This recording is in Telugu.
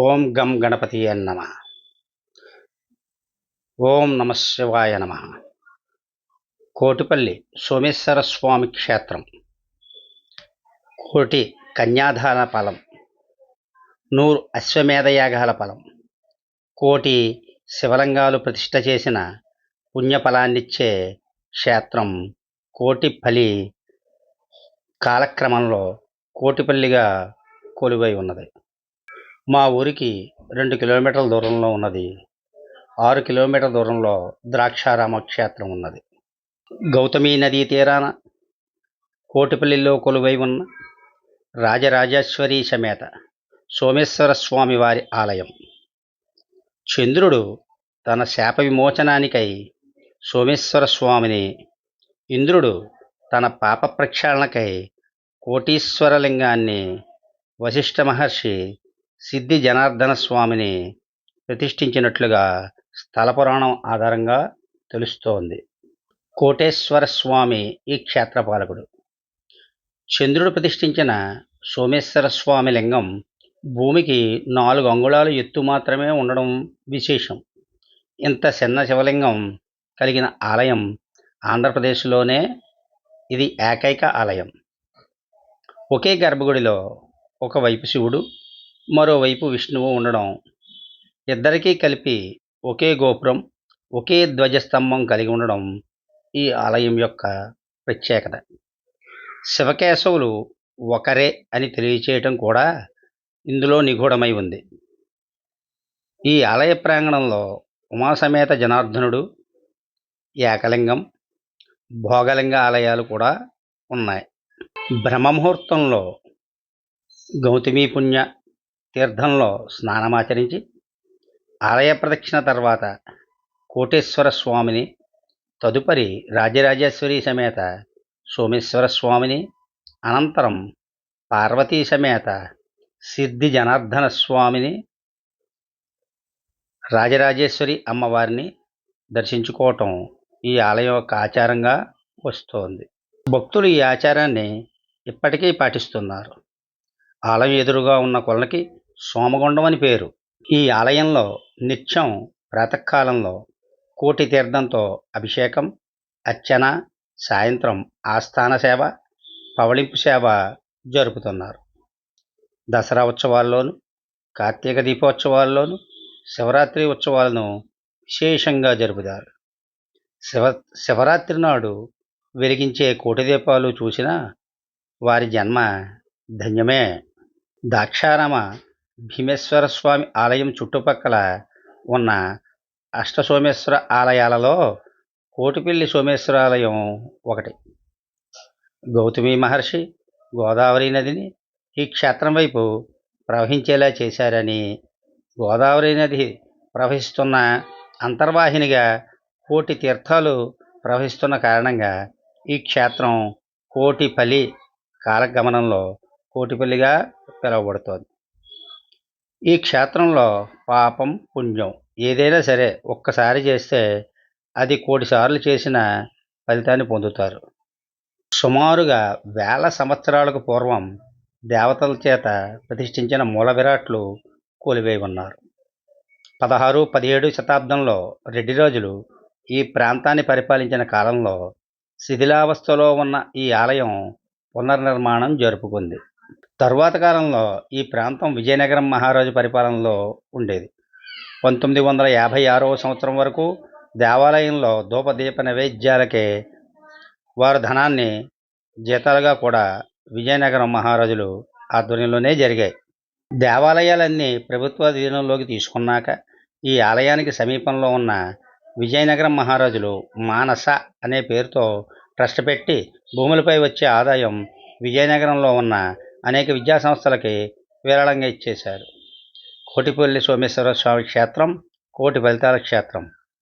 ఓం గం గణపతి నమ. ఓం నమ శివాయ నమ. కోటిపల్లి సోమేశ్వర స్వామి క్షేత్రం. కోటి కన్యాదాన ఫలం నూరు అశ్వమేధయాగాల ఫలం కోటి శివలింగాలు ప్రతిష్ట చేసిన పుణ్యఫలాన్నిచ్చే క్షేత్రం కోటిపల్లి కాలక్రమంలో కోటిపల్లిగా కొలువై ఉన్నది. మా ఊరికి రెండు కిలోమీటర్ల దూరంలో ఉన్నది. ఆరు కిలోమీటర్ల దూరంలో ద్రాక్షారామ క్షేత్రం ఉన్నది. గౌతమి నదీ తీరాన కోటిపల్లిలో కొలువై ఉన్న రాజరాజేశ్వరి సమేత సోమేశ్వర స్వామి వారి ఆలయం. చంద్రుడు తన శాప విమోచనానికై సోమేశ్వర స్వామిని ఇంద్రుడు తన పాప ప్రక్షాళనకై కోటీశ్వరలింగాన్ని వశిష్ఠ మహర్షి సిద్ధి జనార్దన స్వామిని ప్రతిష్ఠించినట్లుగా స్థల పురాణం ఆధారంగా తెలుస్తోంది. కోటేశ్వర స్వామి ఈ క్షేత్రపాలకుడు. చంద్రుడు ప్రతిష్ఠించిన సోమేశ్వర స్వామి లింగం భూమికి నాలుగు అంగుళాలు ఎత్తు మాత్రమే ఉండడం విశేషం. ఇంత చిన్న శివలింగం కలిగిన ఆలయం ఆంధ్రప్రదేశ్లోనే ఇది ఏకైక ఆలయం. ఒకే గర్భగుడిలో ఒకవైపు శివుడు మరోవైపు విష్ణువు ఉండడం. ఇద్దరికీ కలిపి ఒకే గోపురం ఒకే ధ్వజస్తంభం కలిగి ఉండడం ఈ ఆలయం యొక్క ప్రత్యేకత. శివకేశవులు ఒకరే అని తెలియచేయటం కూడా ఇందులో నిగూఢమై ఉంది. ఈ ఆలయ ప్రాంగణంలో ఉమాసమేత జనార్దనుడు ఏకలింగం భోగలింగ ఆలయాలు కూడా ఉన్నాయి. బ్రహ్మముహూర్తంలో గౌతమీ పుణ్య తీర్థంలో స్నానమాచరించి ఆలయ ప్రదక్షిణ తర్వాత కోటేశ్వర స్వామిని తదుపరి రాజరాజేశ్వరి సమేత సోమేశ్వర స్వామిని అనంతరం పార్వతీ సమేత సిద్ధి జనార్దన స్వామిని రాజరాజేశ్వరి అమ్మవారిని దర్శించుకోవటం ఈ ఆలయం యొక్క ఆచారంగా వస్తోంది. భక్తులు ఈ ఆచారాన్ని ఇప్పటికీ పాటిస్తున్నారు. ఆలయం ఎదురుగా ఉన్న కొలనికి సోమగుండం అని పేరు. ఈ ఆలయంలో నిత్యం ప్రాతకాలంలో కోటి తీర్థంతో అభిషేకం అర్చన సాయంత్రం ఆస్థాన సేవ పవళింపు సేవ జరుపుతున్నారు. దసరా ఉత్సవాల్లోనూ కార్తీక దీపోత్సవాల్లోనూ శివరాత్రి ఉత్సవాలను విశేషంగా జరుపుతారు. శివ శివరాత్రి నాడు వెలిగించే కోటి దీపాలు చూసినా వారి జన్మ ధన్యమే. దాక్షారామ భీమేశ్వర స్వామి ఆలయం చుట్టుపక్కల ఉన్న అష్టసోమేశ్వర ఆలయాలలో కోటిపల్లి సోమేశ్వర ఆలయం ఒకటి. గౌతమి మహర్షి గోదావరి నదిని ఈ క్షేత్రం వైపు ప్రవహించేలా చేశారని గోదావరి నది ప్రవహిస్తున్న అంతర్వాహినిగా కోటి తీర్థాలు ప్రవహిస్తున్న కారణంగా ఈ క్షేత్రం కోటిపల్లి కాలగమనంలో కోటిపల్లిగా పిలువబడుతోంది. ఈ క్షేత్రంలో పాపం పుణ్యం ఏదైనా సరే ఒక్కసారి చేస్తే అది కోటిసార్లు చేసిన ఫలితాన్ని పొందుతారు. సుమారుగా వేల సంవత్సరాలకు పూర్వం దేవతల చేత ప్రతిష్ఠించిన మూల విరాట్లు కొలివై ఉన్నారు. పదహారు పదిహేడు శతాబ్దంలో రెడ్డి రాజులు ఈ ప్రాంతాన్ని పరిపాలించిన కాలంలో శిథిలావస్థలో ఉన్న ఈ ఆలయం పునర్నిర్మాణం జరుపుకుంది. తరువాత కాలంలో ఈ ప్రాంతం విజయనగరం మహారాజు పరిపాలనలో ఉండేది. పంతొమ్మిది వందల యాభై ఆరవ సంవత్సరం వరకు దేవాలయంలో ధూపదీప నైవేద్యాలకే వారి ధనాన్ని జీతాలుగా కూడా విజయనగరం మహారాజులు ఆధ్వర్యంలోనే జరిగాయి. దేవాలయాలన్నీ ప్రభుత్వ అధీనంలోకి తీసుకున్నాక ఈ ఆలయానికి సమీపంలో ఉన్న విజయనగరం మహారాజులు మానస అనే పేరుతో ట్రస్ట్ పెట్టి భూములపై వచ్చే ఆదాయం విజయనగరంలో ఉన్న అనేక విద్యా సంస్థలకి విరాళంగా ఇచ్చేశారు. కోటిపల్లి సోమేశ్వర స్వామి క్షేత్రం కోటి ఫలితాల క్షేత్రం.